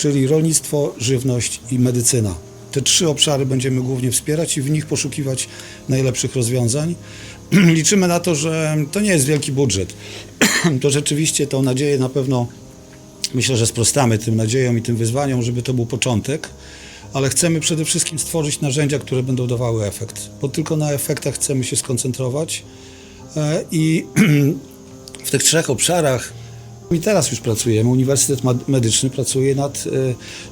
czyli rolnictwo, żywność i medycyna. Te trzy obszary będziemy głównie wspierać i w nich poszukiwać najlepszych rozwiązań. Liczymy na to, że to nie jest wielki budżet. To rzeczywiście tą nadzieję na pewno myślę, że sprostamy tym nadziejom i tym wyzwaniom, żeby to był początek, ale chcemy przede wszystkim stworzyć narzędzia, które będą dawały efekt, bo tylko na efektach chcemy się skoncentrować E, i w tych trzech obszarach i teraz już pracujemy. Uniwersytet Medyczny pracuje nad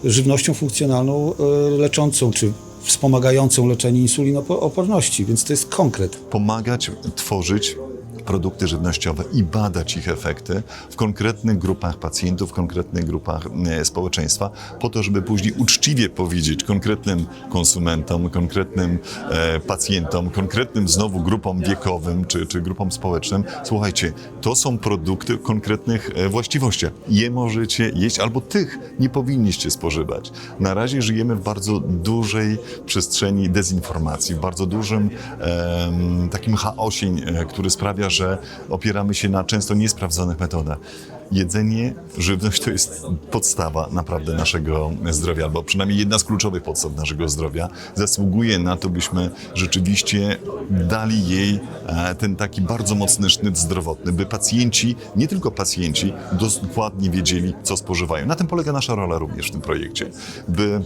e, żywnością funkcjonalną e, leczącą czy wspomagającą leczenie insulinooporności, więc to jest konkret. pomagać tworzyć produkty żywnościowe i badać ich efekty w konkretnych grupach pacjentów, w konkretnych grupach e, społeczeństwa, po to, żeby później uczciwie powiedzieć konkretnym konsumentom, konkretnym e, pacjentom, konkretnym znowu grupom wiekowym czy, czy grupom społecznym, słuchajcie, to są produkty o konkretnych e, właściwościach. Je możecie jeść albo tych nie powinniście spożywać. Na razie żyjemy w bardzo dużej przestrzeni dezinformacji, w bardzo dużym takim chaosie, który sprawia, że opieramy się na często niesprawdzonych metodach. Jedzenie, żywność to jest podstawa naprawdę naszego zdrowia, albo przynajmniej jedna z kluczowych podstaw naszego zdrowia. Zasługuje na to, byśmy rzeczywiście dali jej e, ten taki bardzo mocny sznyt zdrowotny, by pacjenci, nie tylko pacjenci, dokładnie wiedzieli, co spożywają. Na tym polega nasza rola również w tym projekcie, by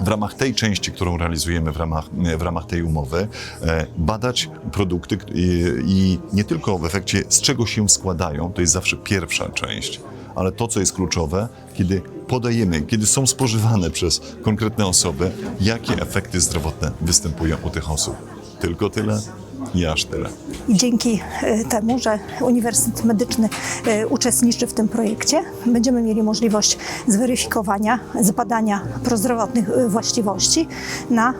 w ramach tej części, którą realizujemy w ramach, w ramach tej umowy, e, badać produkty i, i nie tylko w efekcie z czego się składają, to jest zawsze pierwsza część, ale to, co jest kluczowe, kiedy podajemy, kiedy są spożywane przez konkretne osoby, jakie efekty zdrowotne występują u tych osób. Tylko tyle i aż tyle. I dzięki e, temu, że Uniwersytet Medyczny e, uczestniczy w tym projekcie, będziemy mieli możliwość zweryfikowania, zbadania prozdrowotnych e, właściwości na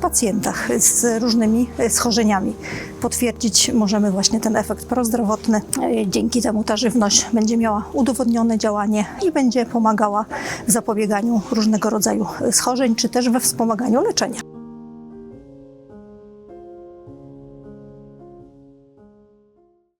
pacjentach z różnymi schorzeniami. Potwierdzić możemy właśnie ten efekt prozdrowotny. Dzięki temu ta żywność będzie miała udowodnione działanie i będzie pomagała w zapobieganiu różnego rodzaju schorzeń, czy też we wspomaganiu leczenia.